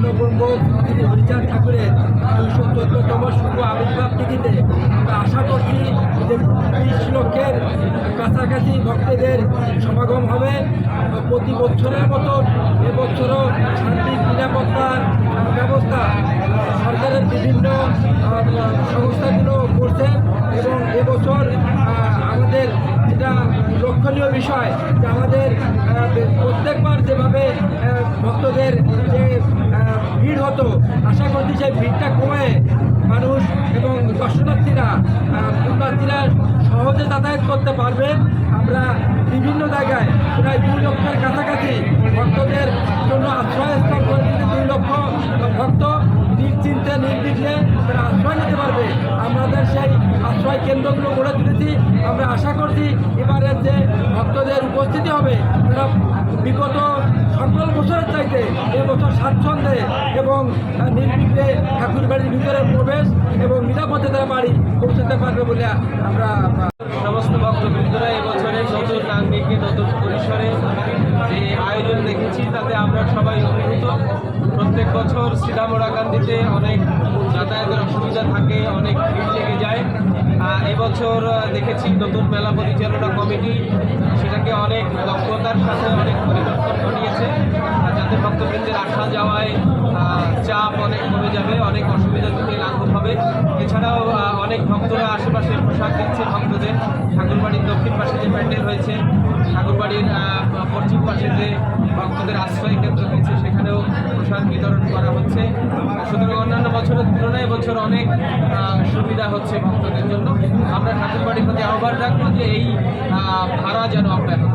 পূর্ণব্রহ্ম হরিচাঁদ ঠাকুরের দুইশো চোদ্দতম শুভ আবির্ভাব তিথিতে আশা করছি যে তিরিশ লক্ষের কাছাকাছি ভক্তদের সমাগম হবে। প্রতি বছরের মতো এবছরও শান্তি নিরাপত্তার ব্যবস্থা সরকারের বিভিন্ন সংস্থাগুলো করছে এবং এবছর আমাদের যেটা লক্ষণীয় বিষয় যে আমাদের প্রত্যেকবার যেভাবে ভক্তদের যে ভিড় হতো। আশা করছি সেই ভিড়টা কমে। মানুষ এবং দর্শনার্থীরা পুণ্যার্থীরা সহজে যাতায়াত করতে পারবে। আমরা বিভিন্ন জায়গায় প্রায় দুই লক্ষের কাছাকাছি ভক্তদের জন্য আশ্রয়স্থল করে দুই লক্ষ ভক্ত নিশ্চিন্তে, নির্বিঘ্নে তারা আশ্রয় নিতে পারবে। আমাদের সেই আশ্রয় কেন্দ্রগুলো গড়ে তুলেছি। আমরা আশা করছি এবারের যে ভক্তদের উপস্থিতি হবে, তারা বিগত সকল বছরের চাইতে এবছর স্বাচ্ছন্দ্যে এবং নির্বিঘ্নে ঠাকুর বাড়ির ভিতরে প্রবেশ এবং নিরাপদে তারা বাড়ি পৌঁছাতে পারবে বলে আমরা সমস্ত ভক্তবৃন্দরা এবছরের নতুন আঙ্গিকে নতুন পরিসরে যে আয়োজন দেখেছি, তাতে আমরা সবাই অভিভূত। প্রত্যেক বছর শ্রীরামরাকান্দিতে অনেক যাতায়াতের অসুবিধা থাকে, অনেক ভিড় লেগে যায়। এবছর দেখেছি নতুন মেলা পরিচালনা কমিটি, সেটাকে অনেক দক্ষতার সাথে, অনেক যাতে ভক্তবৃন্দের আসা যাওয়ায় চাপ অনেক কমে যাবে, অনেক অসুবিধা থেকে লাঘব হবে। এছাড়াও অনেক ভক্তরা আশেপাশে পোশাক দিচ্ছে ভক্তদের। ঠাকুরবাড়ির দক্ষিণ পাশে যে প্যান্ডেল হয়েছে, ঠাকুরবাড়ির পশ্চিম পাশে যে ভক্তদের আশ্রয় কেন্দ্র হয়েছে সেখানেও প্রসাদ বিতরণ করা হচ্ছে। সুতরাং অন্যান্য বছরের তুলনায় এবছর অনেক সুবিধা হচ্ছে ভক্তদের জন্য। আমরা ঠাকুরবাড়ির প্রতি আহ্বান রাখব যে এই ভাড়া যেন অব্যাহত